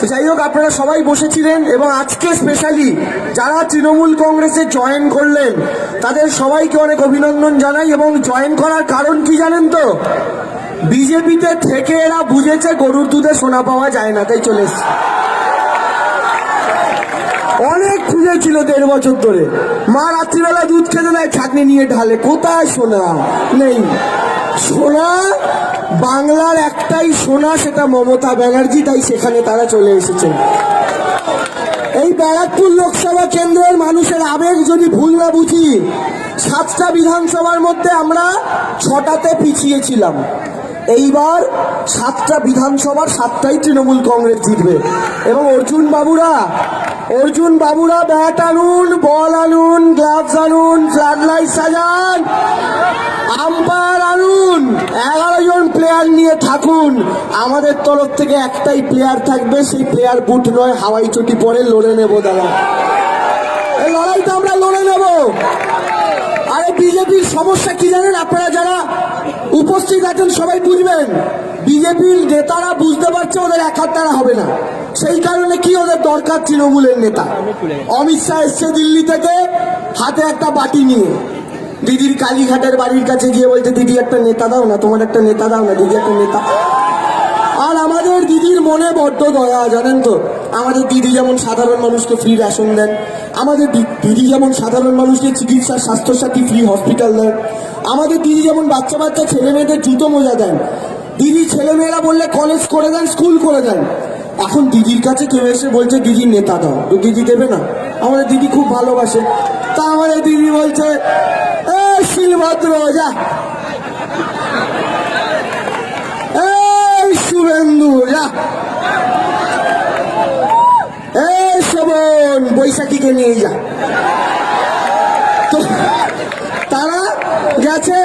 তো যাই হোক, আপনারা সবাই বসেছিলেন এবং আজকে স্পেশালি যারা তৃণমূল কংগ্রেসে জয়েন করলেন, তাদের সবাইকে অনেক অভিনন্দন জানাই এবং জয়েন করার কারণ কি জানেন তো? বিজেপিতে থেকে এরা বুঝেছে গরুর দুধে সোনা পাওয়া যায় না, তাই চলে অনেক খুঁজেছিল দেড় বছর ধরে। মা রাত্রিবেলা দুধ খেতে দেয়, ছাকনি নিয়ে ঢালে, কোথায় সোনা? নেই। সোনা বাংলার একটাই সোনা সেটা মমতা ব্যানার্জি, তাই সেখানে তারা চলে এসেছে। এই ব্যারাকপুর লোকসভা কেন্দ্রের মানুষের আবেগ যদি ভুল না বুঝি, সাতটা বিধানসভার মধ্যে আমরা ছটাতে পিছিয়েছিলাম এইবার সাতটা বিধানসভার সাতটাই তৃণমূল কংগ্রেস জিতবে। এবং অর্জুন বাবুরা অর্জুন বাবুরা ব্যাট আনুন, বল আনুন, গ্লাভস আনুন ফ্লাড লাইট সাজান, আম্পায়ার আনুন, এগারো জন প্লেয়ার নিয়ে থাকুন। আমাদের তরফ থেকে একটাই প্লেয়ার থাকবে, সেই প্লেয়ার বুট নয়, হাওয়াই চটি পরে লড়ে নেব দাদা। এই লড়াইটা আমরা লড়ে নেব। আরে বিজেপির সমস্যা কি জানেন? আপনারা যারা উপস্থিত আছেন, সবাই বুঝবেন, বিজেপির নেতারা বুঝতে পারছে ওদের এক দ্বারা হবে না। সেই কারণে কি ওদের দরকার তৃণমূলের নেতা? অমিত শাহ এসছে দিল্লি থেকে, হাতে একটা বাটি নিয়ে। দিদির কালীঘাটের বাড়ির কাছে গিয়ে বলছে, দিদি, একটা নেতা দাও না, তোমার একটা নেতা দাও না, দিদি, একটা নেতা আর আমাদের দিদির মনে বড্ড দয়া, জানেন তো? আমাদের দিদি যেমন সাধারণ মানুষকে ফ্রি রেশন দেন, আমাদের দিদি যেমন সাধারণ মানুষকে চিকিৎসা, স্বাস্থ্যসাথী ফ্রি হসপিটাল দেন, আমাদের দিদি যেমন বাচ্চা বাচ্চা ছেলে মেয়েদের জুতো মোজা দেন, দিদি ছেলে মেয়েরা বললে কলেজ করে দেন স্কুল করে দেন। এখন দিদির কাছে কেউ এসে বলছে দিদির নেতা দাও। তো দিদি দেবে না। আমাদের দিদি খুব ভালোবাসে। তা আমাদের দিদি বলছে, এ, শিলভদ্র, যা এই শুভেন্দু এই শোভন, বৈশাখীকে নিয়ে যা। তো তারা গেছে,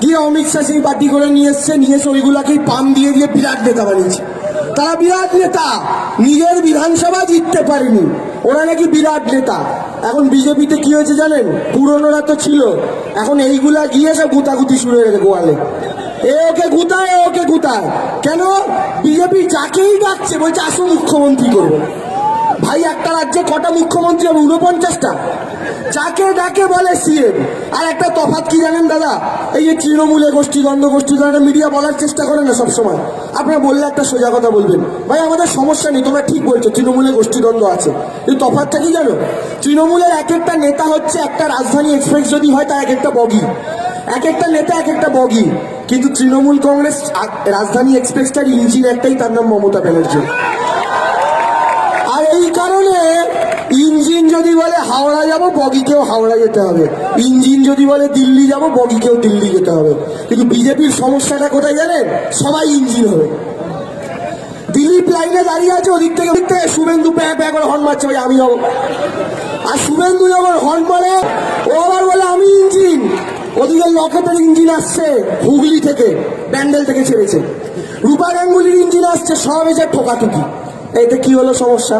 গিয়ে অমিত শাহ সেই পার্টি করে নিয়ে এসছে, নিয়ে এসে ওইগুলাকেই পাম দিয়ে দিয়ে বিরাট নেতা বানিয়েছে। তারা বিরাট নেতা, নিজের বিধানসভা জিততে পারেনি। ওরা নাকি বিরাট নেতা। এখন বিজেপিতে কি হয়েছে জানেন? পুরনোরা তো ছিল। এখন এইগুলা গিয়ে সব গুতাগুতি শুরু হয়ে গেছে গোয়ালে। এ ওকে গুতায় এ ওকে গুতায় কেন? বিজেপি যাকেই ডাকছে, বলছে আসো মুখ্যমন্ত্রী করব ভাই, একটা রাজ্যে কটা মুখ্যমন্ত্রী হবে? উনপঞ্চাশটা যাকে ডাকে বলে সিএম। আর একটা তফাৎ কি জানেন দাদা? এই যে তৃণমূলে গোষ্ঠী, দ্বন্দ্ব গোষ্ঠী দ্বন্দ্ব মিডিয়া বলার চেষ্টা করে না সবসময়, আপনারা বললে একটা সোজা কথা বলবেন। ভাই, আমাদের সমস্যা নেই, তোমরা ঠিক বলছো তৃণমূলে গোষ্ঠী দ্বন্দ্ব আছে। কিন্তু তফাৎটা কি জানো? তৃণমূলের এক একটা নেতা হচ্ছে একটা রাজধানী এক্সপ্রেস যদি হয় তার এক একটা বগি। এক একটা নেতা এক একটা বগি। কিন্তু তৃণমূল কংগ্রেস রাজধানী এক্সপ্রেসটার ইঞ্জিন একটাই তার নাম মমতা ব্যানার্জি। আর এই কারণে ইঞ্জিন যদি বলে হাওড়া যাব, বগিকেও হাওড়া যেতে হবে। ইঞ্জিন যদি বলে দিল্লি যাব, বগিকেও দিল্লি যেতে হবে। কিন্তু বিজেপির সমস্যাটা কোথায় জানেন? সবাই ইঞ্জিন হবে। দিলীপ লাইনে দাঁড়িয়ে আছে, ওদিক থেকে ওদিক থেকে শুভেন্দু প্যাঁ প্যাঁ করে হর্ন মারছে ভাই আমি যাব। আর শুভেন্দু যখন হর্ন মারে, ও আবার বলে, আমি ইঞ্জিন। ওদিকে লকেটের ইঞ্জিন আসছে হুগলি থেকে, ব্যান্ডেল থেকে ছেড়েছে। রূপা গাঙ্গুলির ইঞ্জিন আসছে, সব এসে ঠোকাঠুকি। এতে কি হলো সমস্যা?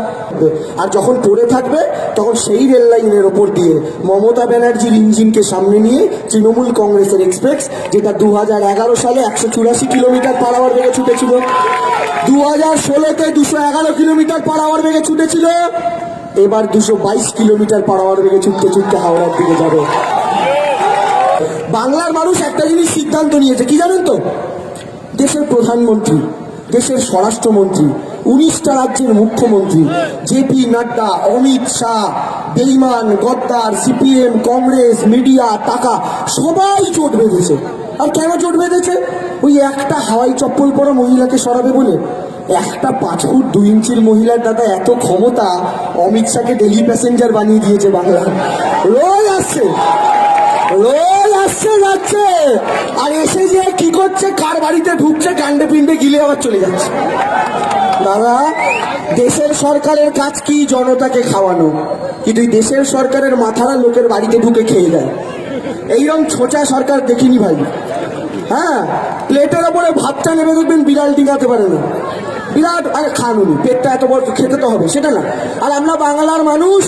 আর যখন পড়ে থাকবে, তখন সেই রেল লাইনের ওপর দিয়ে মমতা ব্যানার্জির ইঞ্জিনকে সামনে নিয়ে তৃণমূল কংগ্রেসের এক্সপ্রেস, যেটা দু হাজার এগারো সালে একশো চুরাশি কিলোমিটার পার আওয়ার বেগে ছুটেছিল। দু হাজার ষোলোতে দুশো এগারো কিলোমিটার পার আওয়ার বেগে ছুটেছিল। এবার দুশো বাইশ কিলোমিটার পার আওয়ার বেগে ছুটতে ছুটতে হাওড়ার দিকে যাবে। বাংলার মানুষ একটা জিনিস সিদ্ধান্ত নিয়েছে, কি জানেন তো? দেশের প্রধানমন্ত্রী, দেশের স্বরাষ্ট্রমন্ত্রী, উনিশটা রাজ্যের মুখ্যমন্ত্রী, জেপি নাড্ডা, অমিত শাহ, বেইমান, গদ্দার, সিপিএম, কংগ্রেস, মিডিয়া, টাকা, সবাই চোট বেঁধেছে। আর কেন চোট বেঁধেছে? ওই একটা হাওয়াই চপ্পল পরা মহিলাকে সরাবে বলে। একটা পাঁচ ফুট দুই ইঞ্চির মহিলার দাদা এত ক্ষমতা, অমিত শাহকে ডেলি প্যাসেঞ্জার বানিয়ে দিয়েছে বাংলা রোজ আসছে। রোজ আসছে, যাচ্ছে। আর এসে যে কি করছে, কার বাড়িতে ঢুকছে, কাণ্ডে পিণ্ডে গিলে আবার চলে যাচ্ছে। দাদা, দেশের সরকারের কাজ কি? জনতাকে খাওয়ানো। কিন্তু দেশের সরকারের মাথারা লোকের বাড়িতে ঢুকে খেয়ে দেয় এইরকম ছোচা সরকার দেখিনি ভাই। হ্যাঁ প্লেটের ওপরে ভাতটা নেমে দেখবেন বিড়াল ডিঙাতে পারে না। বিরাট আরে খান পেটটা এত বড় খেতে তো হবে, সেটা না। আর আমরা বাংলার মানুষ,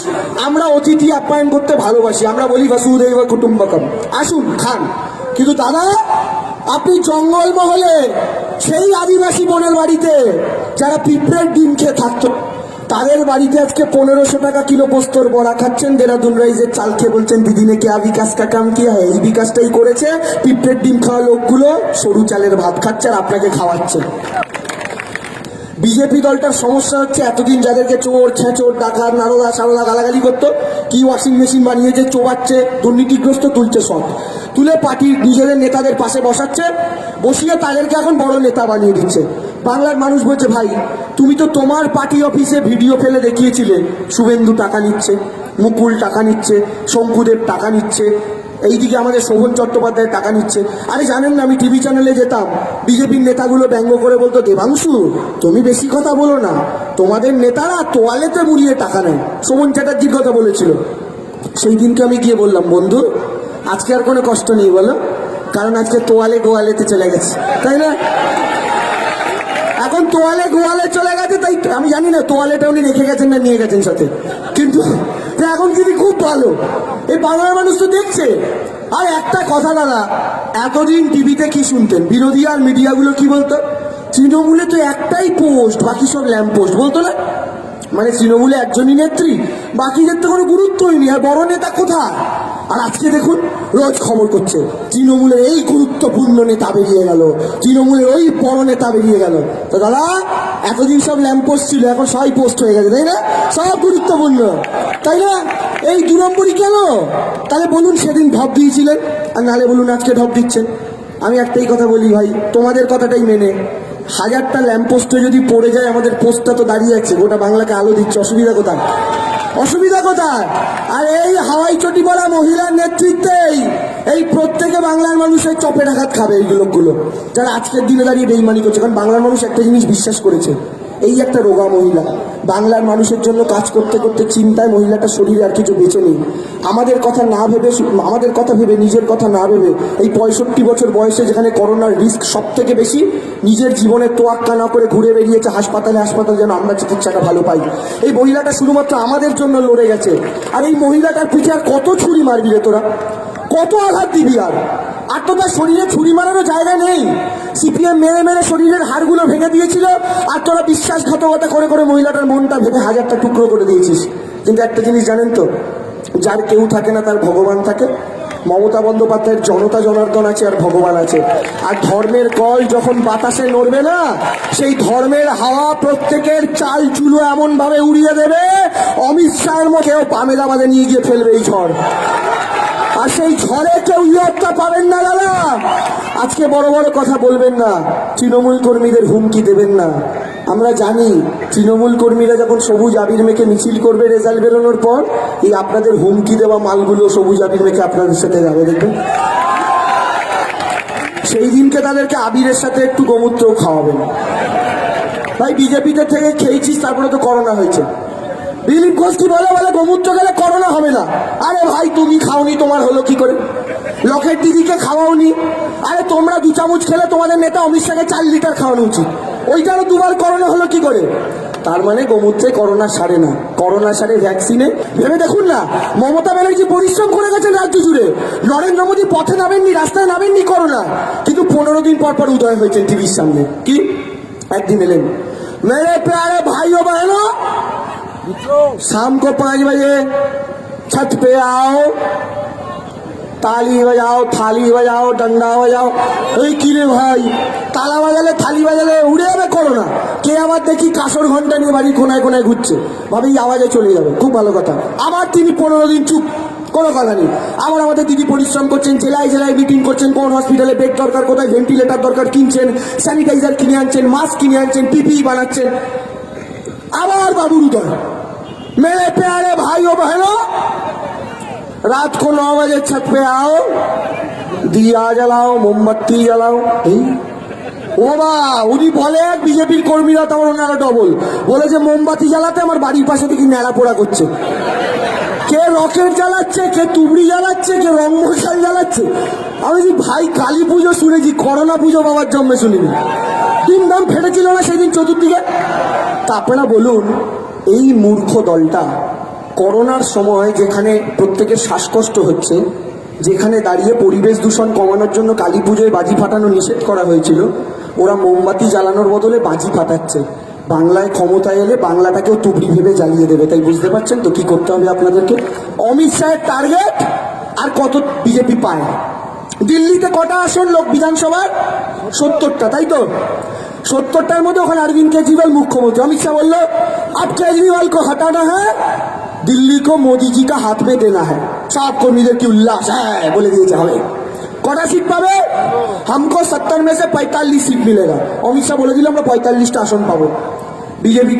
আমরা অতিথি আপ্যায়ন করতে ভালোবাসি। আমরা বলি বাসুদেব কুটুম্বকম। আসুন, খান। কিন্তু দাদা, আপনি জঙ্গলমহলে সেই আদিবাসী বোনের বাড়িতে যারা পিঁপড়ের ডিম খেয়ে থাকতো, তাদের বাড়িতে আজকে পনেরোশো টাকা কিলো পোস্তর বড়া খাচ্ছেন। দেরাদুন রাইজের চাল খেয়ে বলছেন দিদিনে কে বিকাশ কা কাম কি হয় এই বিকাশটাই করেছে? পিঁপড়ের ডিম খাওয়া লোকগুলো সরু চালের ভাত খাচ্ছে আর আপনাকে খাওয়াচ্ছে। বিজেপি দলটার সমস্যা হচ্ছে এতদিন যাদেরকে চোর, ছেঁচোর, ডাকাত, নারদা, সারদা গালাগালি করতো, কি ওয়াশিং মেশিন বানিয়েছে চোবাচ্ছে, দুর্নীতিগ্রস্ত তুলছে সব। তুলে পার্টির নিজেদের নেতাদের পাশে বসাচ্ছে, বসিয়ে তাদেরকে এখন বড় নেতা বানিয়ে দিচ্ছে। বাংলার মানুষ বলছে, ভাই, তুমি তো তোমার পার্টি অফিসে ভিডিও ফেলে দেখিয়েছিলে। শুভেন্দু টাকা নিচ্ছে, মুকুল টাকা নিচ্ছে, শঙ্কুদেব টাকা নিচ্ছে এইদিকে আমাদের শোভন চট্টোপাধ্যায় টাকা নিচ্ছে। আরে জানেন না, আমি টিভি চ্যানেলে যেতাম, বিজেপির নেতাগুলো ব্যঙ্গ করে বলতো, দেবাংশু, তুমি বেশি কথা বলো না। তোমাদের নেতারা তোয়ালেতে মুড়িয়ে টাকা নেয়। শোভন চ্যাটার্জির কথা বলেছিল। সেই দিনকে আমি গিয়ে বললাম, বন্ধু, আজকে আর কোনো কষ্ট নেই, বলো। কারণ আজকে তোয়ালে গোয়ালেতে চলে গেছে। তাই না? এখন তোয়ালে গোয়ালে চলে গেছে, তাই আমি জানি না, তোয়ালেটা উনি রেখে গেছেন না নিয়ে গেছেন সাথে। কিন্তু এখন কিন্তু খুব ভালো। এই বাংলার মানুষ তো দেখছে। আর একটা কথা দাদা, এতদিন টিভিতে কি শুনতেন? বিরোধী আর মিডিয়াগুলো কি বলতো? তৃণমূলে তো একটাই পোস্ট, বাকি সব ল্যাম্প পোস্ট, বলতো না? মানে তৃণমূলে একজনই নেত্রী, বাকিদের তো কোনো গুরুত্বই নেই। আর বড় নেতা কোথায়? আর আজকে দেখুন, রোজ খবর করছে, তৃণমূলের এই গুরুত্বপূর্ণ নেতা বেরিয়ে গেল, তৃণমূলের ওই বড় নেতা বেরিয়ে গেল। তো দাদা এতদিন সব ল্যাম্প পোস্ট ছিল, এখন সবাই পোস্ট হয়ে গেছে, তাই না? সব গুরুত্বপূর্ণ। তাই না? এই দু নম্বরই কেন? তাহলে বলুন, সেদিন ঢপ দিয়েছিলেন, আর নাহলে বলুন, আজকে ঢপ দিচ্ছেন। আমি একটাই কথা বলি ভাই, তোমাদের কথাটাই মেনে। হাজারটা ল্যাম্পপোস্টে যদি পড়ে যায়, আমাদের পোস্টটা তো দাঁড়িয়ে আছে, গোটা বাংলাকে আলো দিচ্ছে, অসুবিধা কোথায়? অসুবিধা কোথায়? আর এই হাওয়াই চটি পড়া মহিলার নেতৃত্বেই এই প্রত্যেকে বাংলার মানুষের চপে আঘাত খাবে এই লোকগুলো। যারা আজকের দিনে দাঁড়িয়ে বেইমানি করছে, কারণ বাংলার মানুষ একটা জিনিস বিশ্বাস করেছে, এই একটা রোগা মহিলা। বাংলার মানুষের জন্য কাজ করতে করতে চিন্তায় মহিলাটা শরীরে আর কিছু বেঁচে নেই। আমাদের কথা না ভেবে আমাদের কথা ভেবে, নিজের কথা না ভেবে, এই পঁয়ষট্টি বছর বয়সে যেখানে করোনার রিস্ক সব থেকে বেশি, নিজের জীবনে তোয়াক্কা না করে ঘুরে বেরিয়েছে হাসপাতালে হাসপাতালে যেন আমরা চিকিৎসাটা ভালো পাই। এই মহিলাটা শুধুমাত্র আমাদের জন্য লড়ে গেছে। আর এই মহিলাটার পিঠে আর কত ছুরি মারবি রে তোরা? কত আঘাত দিবি আর? আর তো তার শরীরে ছুরি মারারও জায়গা নেই। সিপিএম মেরে মেরে শরীরের হাড়গুলো ভেঙে দিয়েছিল, আর তোরা বিশ্বাসঘাতকতা করে করে মহিলাটার মনটা ভেঙে হাজারটা টুকরো করে দিয়েছিস। কিন্তু একটা জিনিস জানেন তো, যার কেউ থাকে না তার ভগবান থাকে। মমতা বন্দ্যোপাধ্যায়ের জনতা জনার্দন আছে আর ভগবান আছে। আর ধর্মের কল যখন বাতাসে নড়বে না, সেই ধর্মের হাওয়া প্রত্যেকের চাল চুলো এমন ভাবে উড়িয়ে দেবে, অমিত শাহের মতো পামেদাবাদে নিয়ে গিয়ে ফেলবে এই ঝড়। আর সেই ঝড়ে কেউ ইয়ত্তা পাবেন না, দাদা। আজকে বড় বড় কথা বলবেন না, তৃণমূল কর্মীদের হুমকি দেবেন না। আমরা জানি, তৃণমূল কর্মীরা যখন সবুজ আবির মেখে মিছিল করবে রেজাল্ট বেরোনোর পর, এই আপনাদের হুমকি দেওয়া মালগুলো সবুজ আবির মেখে আপনাদের সাথে যাবে দেখবেন সেই দিনকে তাদেরকে আবিরের সাথে একটু গোমূত্রও খাওয়াবেন। ভাই, বিজেপিতে থেকে খেয়েছিস, তারপরে তো করোনা হয়েছে। দিলীপ ঘোষ কি বলে বলে? গোমূত্র গেলে করোনা হবে না। আরে ভাই, তুমি খাওনি, তোমার হলো কি করে? লকেট দিদিকে খাওয়াওনি। আরে তোমরা দু চামচ খেলে তোমাদের নেতা অমিত শাহকে চার লিটার খাওয়ানো উচিত। ওইটারও দুবার করোনা হলো কি করে? তার মানে গোমূত্রে করোনা সারে না। করোনা সারে ভ্যাকসিনে ভেবে দেখুন না, মমতা ব্যানার্জি পরিশ্রম করে গেছেন রাজ্য জুড়ে। নরেন্দ্র মোদী পথে নামেননি, রাস্তায় নামেননি করোনা। কিন্তু পনেরো দিন পর পর উদয় হয়েছেন টিভির সামনে। কি? একদিন এলেন। মেরে প্যারে ভাই ও বহনো शाम को पाँच बजे छत पे आओ তালি বাজাও থালি বাজাও ডান্ডা বাজাও ওই কিরে ভাই তালা বাজালে থালি বাজালে উড়ে যাবে করোনা কে আবার দেখি কাসর ঘন্টা নিয়ে বাড়ির কোনায় কোনায় ঘুরছে ভাবে এই আওয়াজে চলে যাবে খুব ভালো কথা আবার তিনি পনেরো দিন চুপ কোনো কথা নেই আবার আমাদের দিদি পরিশ্রম করছেন জেলায় জেলায় মিটিং করছেন কোন হসপিটালে বেড দরকার কোথায় ভেন্টিলেটার দরকার কিনছেন স্যানিটাইজার কিনে আনছেন মাস্ক কিনে আনছেন পিপি বানাচ্ছেন আবার বাবুর উদয় मेरे प्यारे भाइयों बहनों रात को नौ बजे छत पे आओ दिया जलाओ मोमबत्ती जलाओ এই ও বা উনি বলে এক বিজেপির কর্মীরা তখন ওনারা ডবল বলে যে মোমবাতি জ্বালাতে আমার বাড়ির পাশে থেকে ন্যাড়া পোড়া করছে কে রকেট জ্বালাচ্ছে কে তুবড়ি জ্বালাচ্ছে কে রং মশাল জ্বালাচ্ছে আমি যে ভাই কালী পুজো শুনেছি করোনা পুজো বাবার জন্মে শুনিনি ধুমধাম ফেটেছিল না সেদিন চতুর্দিকে তা আপনারা বলুন এই মূর্খ দলটা করোনার সময় যেখানে প্রত্যেকের শ্বাসকষ্ট হচ্ছে, যেখানে দাঁড়িয়ে পরিবেশ দূষণ কমানোর জন্য কালী পুজোয় বাজি ফাটানো নিষেধ করা হয়েছিল, ওরা মোমবাতি জ্বালানোর বদলে বাজি ফাটাচ্ছে। বাংলায় ক্ষমতায় এলে বাংলাটাকেও তুবড়ি ভেবে জ্বালিয়ে দেবে, তাই বুঝতে পারছেন তো কি করতে হবে আপনাদেরকে? অমিত শাহের টার্গেট আর কত বিজেপি পায়? দিল্লিতে কটা আসন লোক বিধানসভার? সত্তরটা, তাই তো? সত্তরটার মধ্যে ওখানে অরবিন্দ কেজরিওয়াল মুখ্যমন্ত্রী অমিত শাহ বললো अब केजरीवाल को हटाना है दिल्ली को मोदी जी का हाथ में देना है সব কর্মীদের কি উল্লাস হ্যাঁ বলে দিয়েছে হবে কটা সিট পাবে हमको सत्तर में से पैंतालीस सीट मिलेगा অমিত শাহ বলে দিল আমরা পঁয়তাল্লিশটা আসন পাবো বিজেপি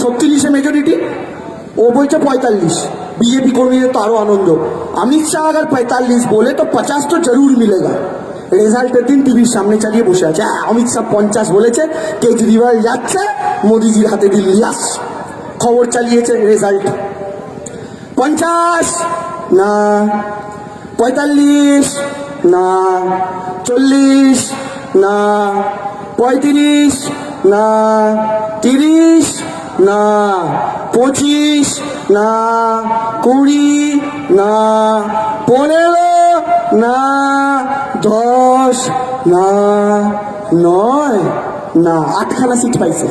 ছত্রিশে মেজরিটি ও বলছে পঁয়তাল্লিশ बीजेपी কর্মীদের তো আরো আনন্দ अमित शाह अगर पैंतालीस बोले तो पचास तो जरूर मिलेगा রেজাল্টের দিন টিভির সামনে চালিয়ে বসে আছে। হ্যাঁ অমিত শাহ পঞ্চাশ বলেছে কেজরিওয়াল যাচ্ছে, মোদিজির হাতে দিল্লি আস খবর চালিয়েছে রেজাল্ট। পঞ্চাশ, না। পঁয়তাল্লিশ, না। চল্লিশ, না। পঁয়ত্রিশ, না। তিরিশ, না। পঁচিশ, না। কুড়ি, না। পনেরো, না। দশ না নয় না আটখানা সিট পাইছে।